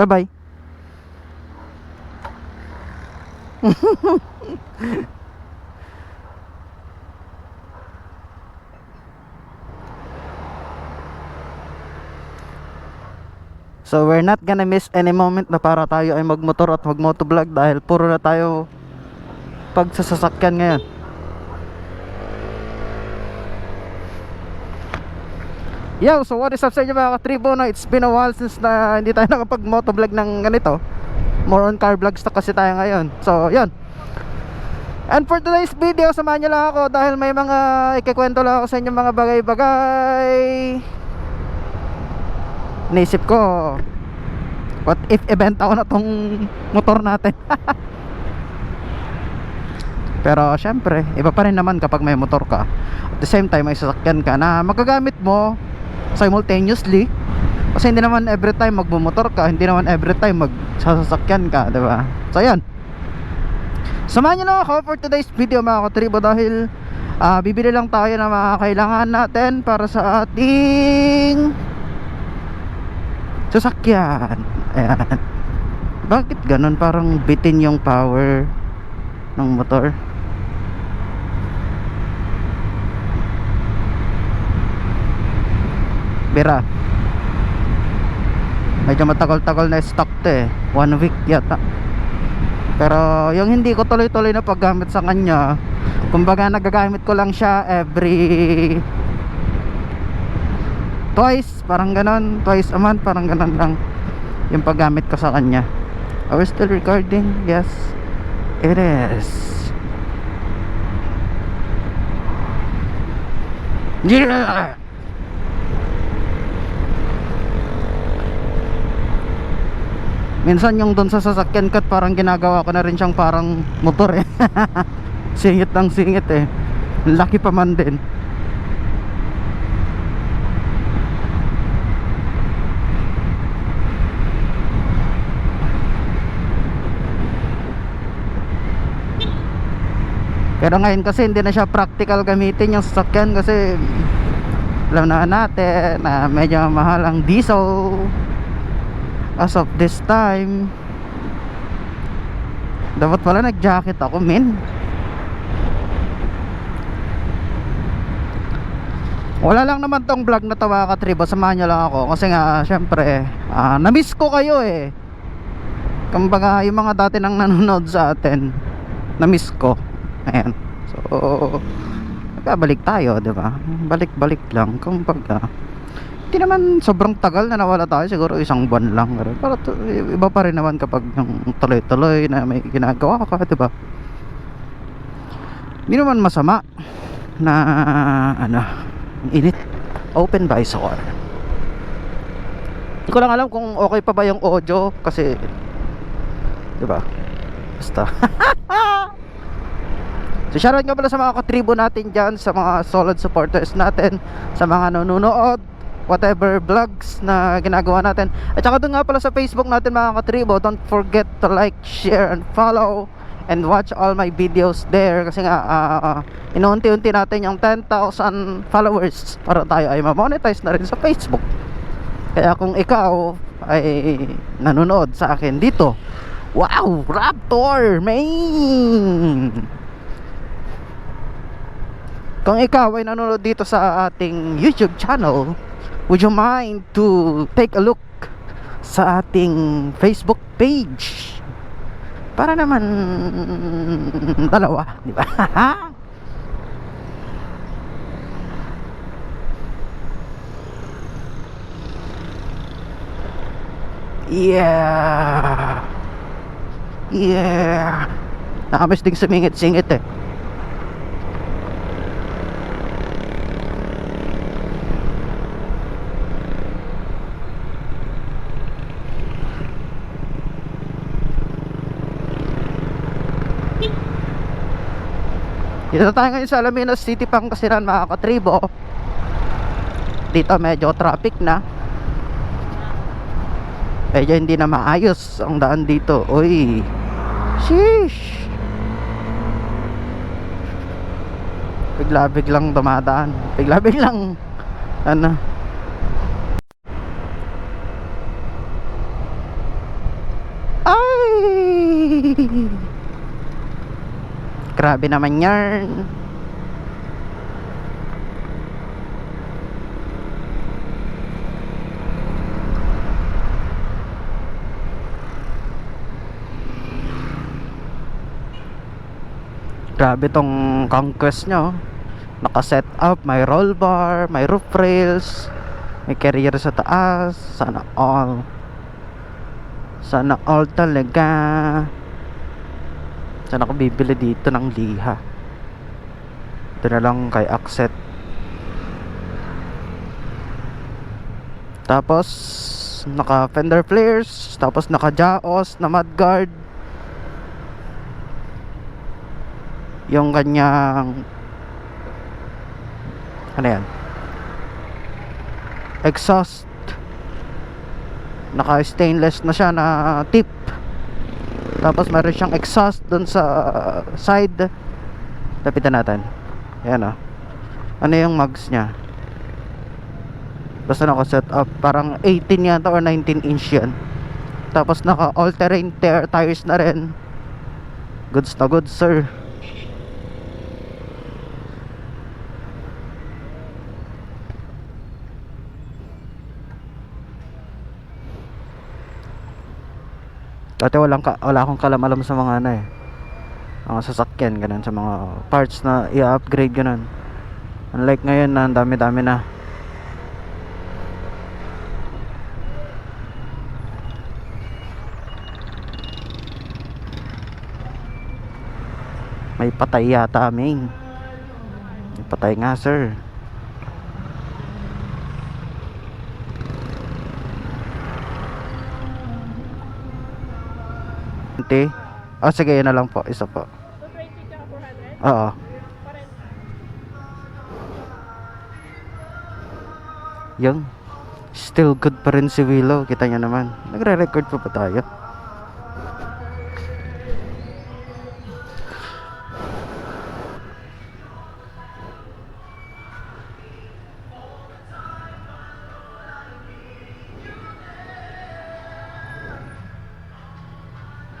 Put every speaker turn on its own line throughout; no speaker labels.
Bye bye. So we're not gonna miss any moment na para tayo ay magmotor at magmotovlog dahil puro na tayo pagsasasakyan ngayon. Yo, so what is up sa inyo mga katribo? It's been a while since na hindi tayo nakapag-motovlog ng ganito. More on car vlogs na kasi tayo ngayon. So, yun. And for today's video, samahan nyo lang ako Dahil may mga ikikwento lang ako sa inyo mga bagay-bagay. Naisip ko What if ibenta ko na tong motor natin? Pero syempre, iba pa rin naman kapag may motor ka. At the same time, may sasakyan ka na magagamit mo simultaneously. Kasi hindi naman every time magbumotor ka hindi naman every time magsasakyan ka di ba? So yan samahan nyo lang ako for today's video mga katribo dahil ah, bibili lang tayo ng mga kailangan natin para sa ating sasakyan. Ayan. Bakit ganun? Parang bitin yung power ng motor Bira. Medyo matagal-tagal na stock to eh. One week yata. Pero yung hindi ko tuloy-tuloy na paggamit sa kanya Kumbaga nagagamit ko lang siya every Twice, parang ganon. Twice a month, parang ganon lang Yung paggamit ko sa kanya. Are we still recording? Yes It is. Yeah! Minsan yung doon sa sasakyan kat parang ginagawa ko na rin siyang parang motor eh. singit ng singit eh. Laki pa man din. Pero ngayon kasi hindi na siya practical gamitin yung sasakyan kasi alam na natin na medyo mahal ang diesel as of this time dapat pala nag jacket ako min wala lang naman tong vlog na to mga katribo. Samahan nyo lang ako. Kasi nga syempre ah, na-miss ko kayo eh. Kumbaga yung mga dati nang nanonood sa atin na-miss ko. Ayan. So balik tayo di ba? Balik-balik lang. Kumbaga hindi naman sobrang tagal na nawala tayo siguro isang buwan lang pero para to, iba pa rin naman kapag yung tuloy-tuloy na may ginagawa ka di ba? Hindi naman masama na ano init open visor hindi ko lang alam kung okay pa ba yung audio kasi di ba? Basta. So shoutout nga pala sa mga katribo natin dyan Sa mga solid supporters natin Sa mga nanonood whatever vlogs na ginagawa natin. At saka doon nga pala sa Facebook natin mga katribo don't forget to like, share and follow and watch all my videos there. Kasi nga uh, inuunti-unti natin yung 10,000 followers para tayo ay ma-monetize na rin sa Facebook. Kaya kung ikaw ay nanonood sa akin dito wow Raptor man kung ikaw ay nanonood dito sa ating YouTube channel would you mind to take a look sa ating Facebook page? Para naman dalawa di ba? Yeah. Yeah. Nakamiss ding sumingit-singit eh Dito tayo ngayon sa Alaminos City Pangasinan mga katribo. Dito medyo traffic na. Medyo hindi na maayos ang daan dito. Uy. Sheesh. Bigla-biglang dumadaan. Bigla-biglang Ano Grabe naman yan. Grabe tong conquest nyo. Naka-set up, may roll bar, may roof rails, may carrier sa taas. Sana all. Sana all talaga. Sana ako bibili dito ng liha. Ito na lang kay Akset. Tapos, naka fender flares. Tapos naka jaos na mudguard. Yung kanyang ano yan? Exhaust. Naka stainless na siya na tip. Tapos meron siyang exhaust dun sa side. Lapitan natin. Ayan o. Ano yung mugs niya? Basta naka set up. Parang 18 yata or 19 inch yan. Tapos naka all terrain tires na rin. Goods na goods sir. Dati walang ka, wala akong kalamalam sa mga ano eh. Mga sasakyan ganun sa mga parts na i-upgrade ganun. Unlike ngayon na ang dami-dami na. May patay yata aming. May patay nga sir. Ante. Oh, sige, yun na lang po. Isa po.
220 tsaka 400?
Oo. Yung still good pa rin si Willow. Kita niyo naman. Nagre-record pa ba tayo?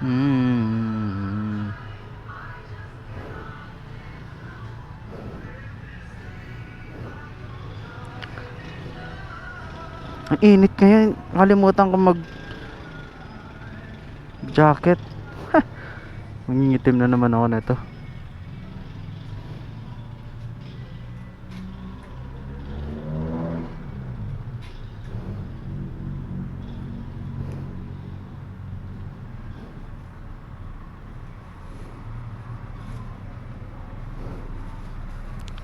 Hmm. Ang init ngayon. Kalimutan ko mag jacket. Mangingitim na naman ako nito.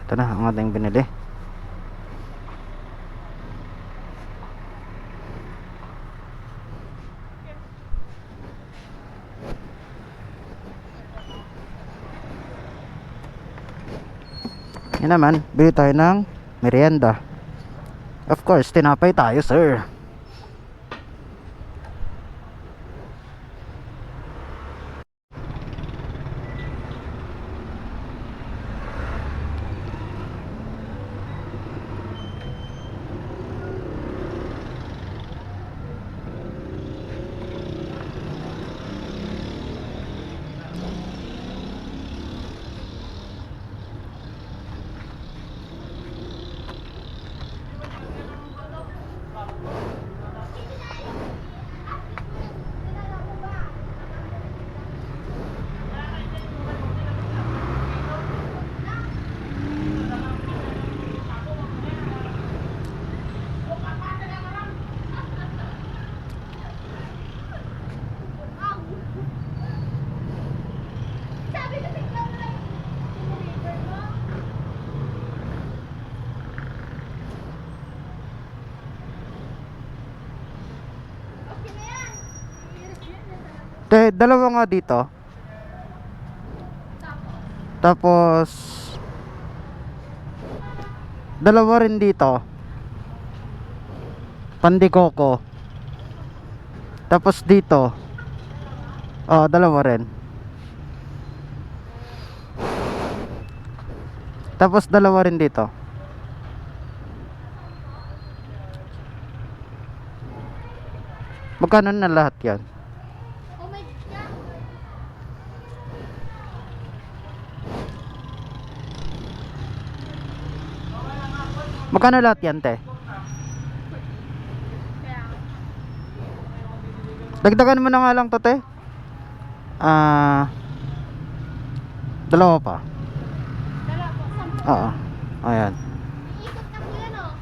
Ito na ang ating binili. Yan naman, bili tayo ng merienda. Of course, tinapay tayo, sir. Te, dalawa nga dito. Tapos dalawa rin dito. Pandikoko. Tapos dito. Oh, dalawa rin. Tapos dalawa rin dito. Magkano na lahat 'yan?
Oh my God!
Magkano lahat yan, te? Dagdagan mo na nga lang to, te. Ah... dalawa pa.
Dala po, sampu.
Oo. Ayan.
Yan oh.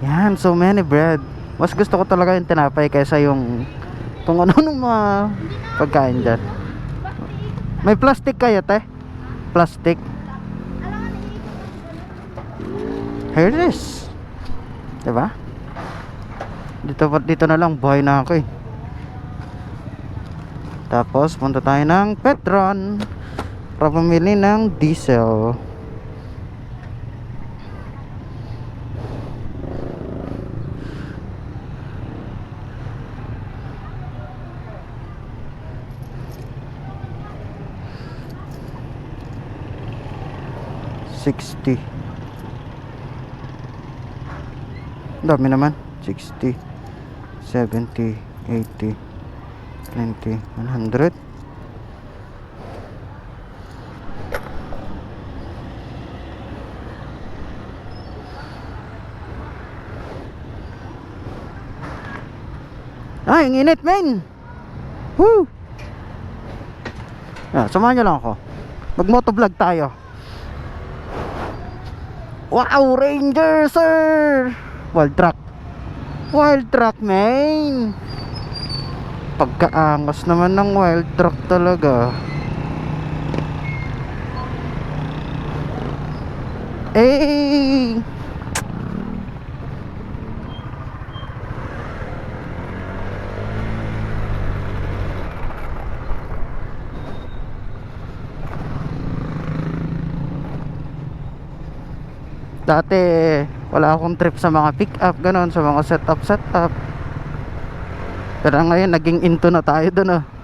Yan, so many bread. Mas gusto ko talaga yung tinapay kaysa yung kung ano nung mga pagkain dyan. May plastic kayo, te? Plastic.
Alam nga, iikot.
Here it is. Diba? Dito, dito na lang, buhay na ako eh. Tapos, punta tayo ng Petron para pumili ng diesel. Sixty. Dami naman. 60, 70, 80, 90, 100. Ay, ang init, men! Woo! Ah, samahan niyo lang ako. Mag-motovlog tayo. Wow, Ranger, sir! Wild truck. Wild truck, man! Pagkaangas naman ng wild truck talaga. Eh! Dati wala akong trip sa mga pick up ganon sa mga setup setup. Pero ngayon naging into na tayo doon oh.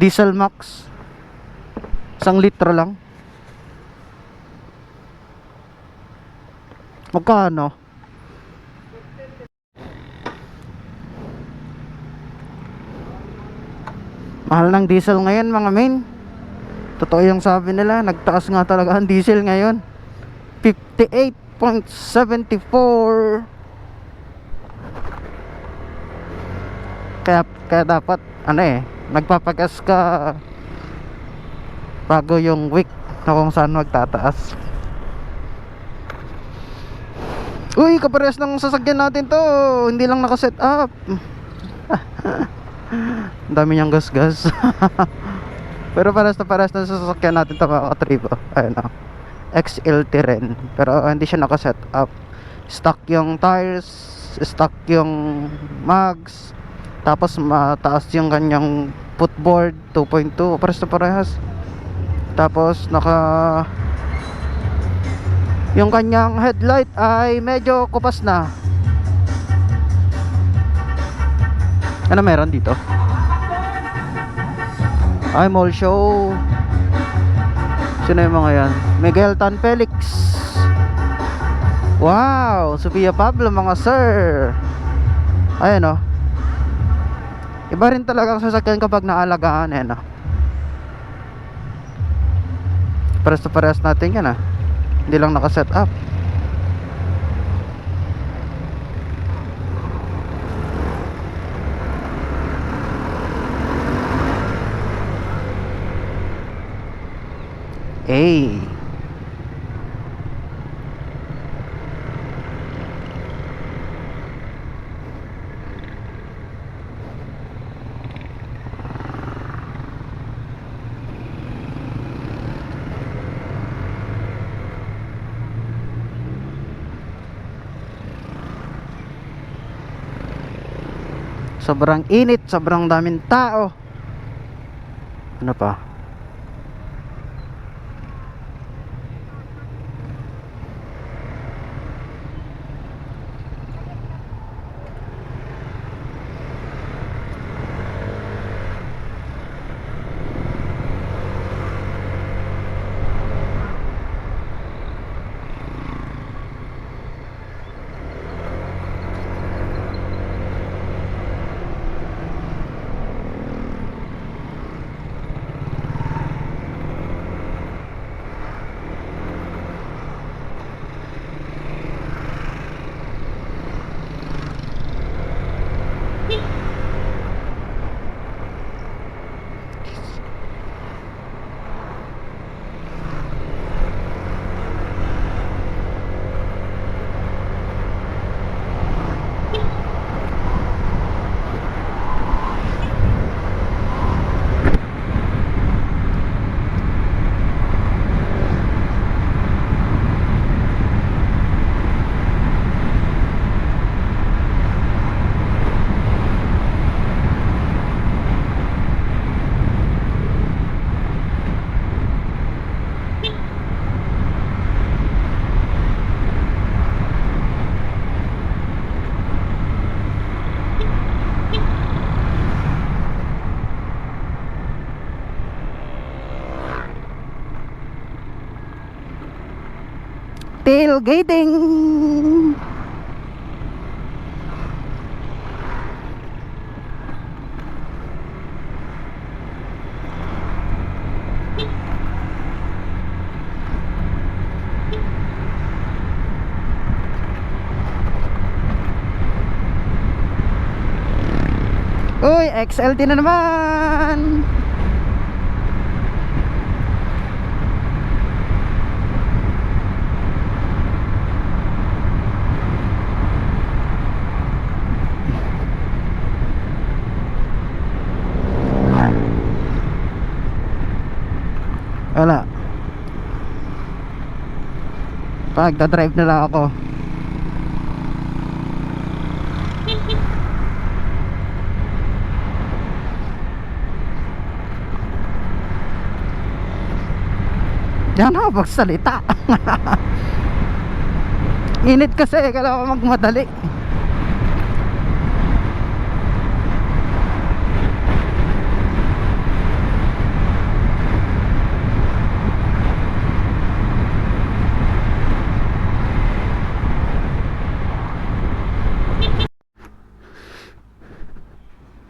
Diesel Max. Isang litro lang. Magkano? Mahal ng diesel ngayon mga main. Totoo yung sabi nila, nagtaas nga talaga ang diesel ngayon. 58.74 Kaya kaya dapat ano eh, nagpapagas ka bago yung week na kung saan magtataas. Uy, kapares ng sasakyan natin to. Hindi lang naka-set up. Dami niyang gas-gas. Pero pares na pares na sasakyan natin to mga katribo. Ayun o. XLT rin. Pero hindi siya naka-set up. Stock yung tires, stock yung mags, tapos mataas yung kanyang footboard 2.2 pares na parehas. Tapos naka yung kanyang headlight ay medyo kupas na. Ano meron dito? Ay mall show. Sino yung mga yan? Miguel Tan Felix. Wow! Sofia Pablo mga sir. Ayan o Iba rin talaga ang sasakyan kapag naalagaan eh, no? Pares na pares natin yan, ah. Hindi lang nakaset up. A. Sobrang init, sobrang daming tao. Ano pa? Tailgating! Uy, XLT na naman! Wala. Pagdadrive na lang ako. Yan ako magsalita. Init kasi, kailangan magmadali.